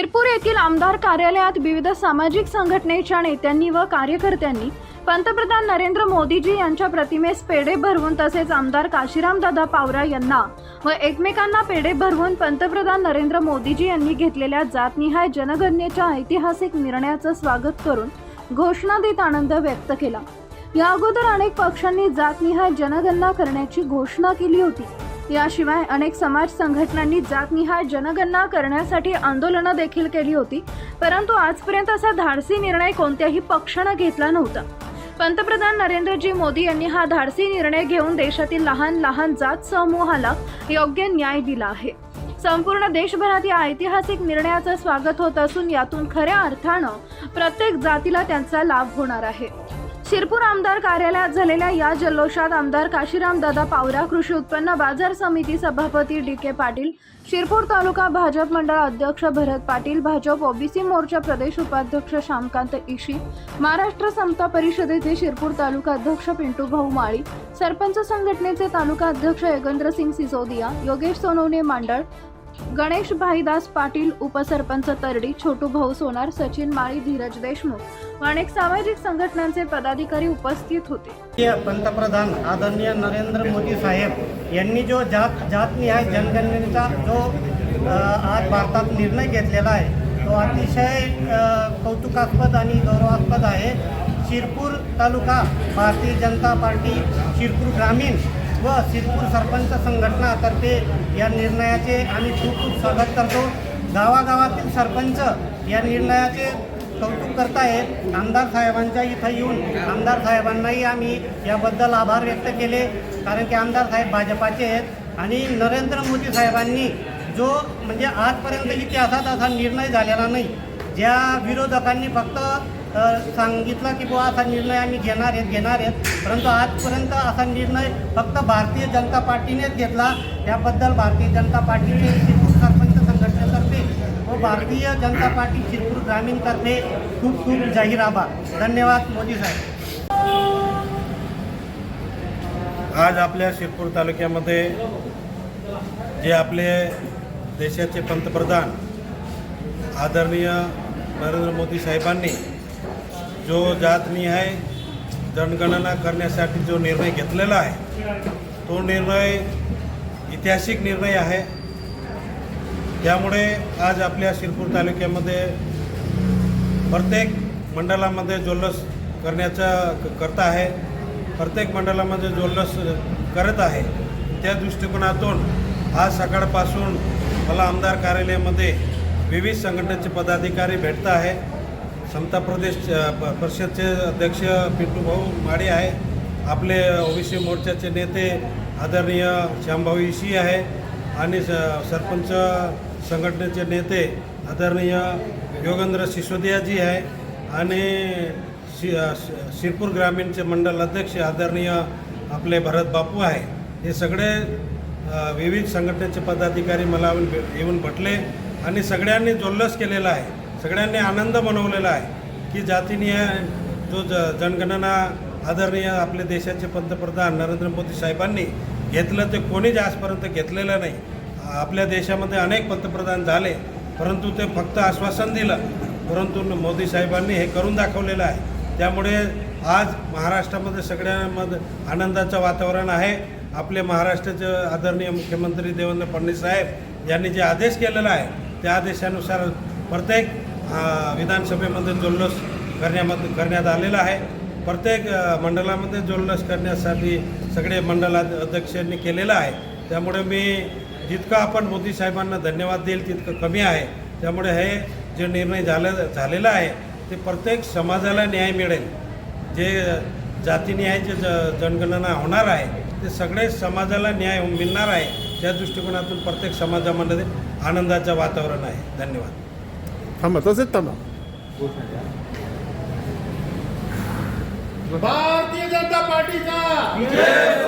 शिरपूर येथील आमदार कार्यालयात विविध सामाजिक संघटनेच्या नेत्यांनी व कार्यकर्त्यांनी पंतप्रधान नरेंद्र मोदीजी यांच्या प्रतिमेस पेढे भरवून तसेच आमदार काशीरामदादा पावरा यांना व एकमेकांना पेढे भरवून पंतप्रधान नरेंद्र मोदीजी यांनी घेतलेल्या जातनिहाय जनगणनेच्या ऐतिहासिक निर्णयाचं स्वागत करून घोषणा देत आनंद व्यक्त केला. या अगोदर अनेक पक्षांनी जातनिहाय जनगणना करण्याची घोषणा केली होती. याशिवाय अनेक समाज संघटनांनी जातनिहाय जनगणना करण्यासाठी आंदोलनं देखील केली होती. परंतु आजपर्यंत असा धाडसी निर्णय कोणत्याही पक्षानं घेतला नव्हता. पंतप्रधान नरेंद्रजी मोदी यांनी हा धाडसी निर्णय घेऊन देशातील लहान लहान जात समूहाला योग्य न्याय दिला आहे. संपूर्ण देशभरात या ऐतिहासिक निर्णयाचं स्वागत होत असून यातून खऱ्या अर्थानं प्रत्येक जातीला त्यांचा लाभ होणार आहे. शिरपूर आमदार कार्यालयात झालेल्या या जल्लोषात आमदार काशीराम दादा पावरा कृषी उत्पन्न बाजार समिती सभापती डी के पाटील शिरपूर तालुका भाजप मंडळ अध्यक्ष भरत पाटील भाजप ओबीसी मोर्चा प्रदेश उपाध्यक्ष श्यामकांत इशी महाराष्ट्र समता परिषदेचे शिरपूर तालुका अध्यक्ष पिंटू भाऊ माळी सरपंच संघटनेचे तालुका अध्यक्ष योगेंद्र सिंग सिसोदिया योगेश सोनवणे मांडळ गणेश भाईदास पाटील उपसरपंच तरडी छोटू भाऊ सोनार सचिन माळी धीरज देशमुख व अनेक सामाजिक संघटनांचे पदाधिकारी उपस्थित होते. पंतप्रधान आदरणीय नरेंद्र मोदी साहेब यांनी जो जात जातनिहाय जनगणनेचा जो आज भारतात निर्णय घेतलेला आहे तो अतिशय कौतुकास्पद आणि गौरवास्पद आहे. शिरपूर तालुका भारतीय जनता पार्टी शिरपूर ग्रामीण व सिरपूर सरपंच संघटनातर्फे या निर्णयाचे आम्ही खूप खूप स्वागत करतो. गावागावातील सरपंच या निर्णयाचे कौतुक करतायत. आमदार साहेबांच्या इथं येऊन आमदार साहेबांनाही आम्ही याबद्दल आभार व्यक्त केले. कारण की आमदार साहेब भाजपाचे आहेत. आणि नरेंद्र मोदी साहेबांनी जो म्हणजे आजपर्यंत इतिहासात असा निर्णय झालेला नाही. ज्या विरोधकांनी फक्त सांगितलं की बुवा असा निर्णय आम्ही घेणार आहेत घेणार आहेत. परंतु आजपर्यंत असा निर्णय फक्त भारतीय जनता पार्टीनेच घेतला. त्याबद्दल भारतीय जनता पार्टीचे शिरपूर सरपंच संघटनेतर्फे व भारतीय जनता पार्टी शिरपूर ग्रामीणतर्फे खूप खूप जाहीर आभार धन्यवाद मोदी साहेब. आज आपल्या शिरपूर तालुक्यामध्ये जे आपले देशाचे पंतप्रधान आदरणीय नरेंद्र मोदी साहेबांनी जो जातनिहाय जनगणना करण्यासाठी जो निर्णय घेतलेला आहे तो निर्णय ऐतिहासिक निर्णय आहे. त्यामुळे आज आपल्या शिरपूर तालुक्यामध्ये प्रत्येक मंडळामध्ये जोल्लस करण्याचा क- करता आहे प्रत्येक मंडळामध्ये जोल्लस करत आहे. त्या दृष्टिकोनातून आज सकाळपासून मला आमदार कार्यालयामध्ये विविध संघटनेचे पदाधिकारी भेटत आहे. समता प्रदेश प- परिषदचे अध्यक्ष पिंटू भाऊ माडे आहे आपले ओबीसी मोर्चाचे नेते आदरणीय श्यामभाऊ इशी आहे आणि स सरपंच संघटनेचे नेते आदरणीय योगेंद्र सिसोदियाजी आहे आणि शि शिरपूर ग्रामीणचे मंडल अध्यक्ष आदरणीय आपले भरत बापू आहे. हे सगळे विविध संघटनेचे पदाधिकारी मला येऊन येऊन भेटले आणि सगळ्यांनी जोल्लस केलेला आहे. सगळ्यांनी आनंद मनवलेला आहे की जातीनीय जो ज जनगणना आदरणीय आपले देशाचे पंतप्रधान नरेंद्र मोदी साहेबांनी घेतलं ते कोणीच आजपर्यंत घेतलेलं नाही. आपल्या देशामध्ये अनेक पंतप्रधान झाले परंतु ते फक्त आश्वासन दिलं परंतु मोदी साहेबांनी हे करून दाखवलेलं आहे. त्यामुळे आज महाराष्ट्रामध्ये सगळ्यांमध्ये आनंदाचं वातावरण आहे. आपले महाराष्ट्राचे आदरणीय मुख्यमंत्री देवेंद्र फडणवीस साहेब यांनी जे आदेश केलेला आहे त्या आदेशानुसार प्रत्येक विधानसभेमध्ये जल्लोष करण्यामध्ये करण्यात आलेला आहे. प्रत्येक मंडळामध्ये जल्लोष करण्यासाठी सगळे मंडला अध्यक्षांनी केलेलं आहे. त्यामुळे मी जितकं आपण मोदी साहेबांना धन्यवाद देईल तितकं कमी आहे. त्यामुळे हे जे निर्णय झालं झालेला आहे ते प्रत्येक समाजाला न्याय मिळेल. जे जातीन्यायाची ज जनगणना होणार आहे ते सगळे समाजाला न्याय मिळणार आहे. त्या दृष्टिकोनातून प्रत्येक समाजामध्ये आनंदाचं वातावरण आहे. धन्यवाद. थांबा तसेच थांबा. भारतीय जनता पार्टीचा.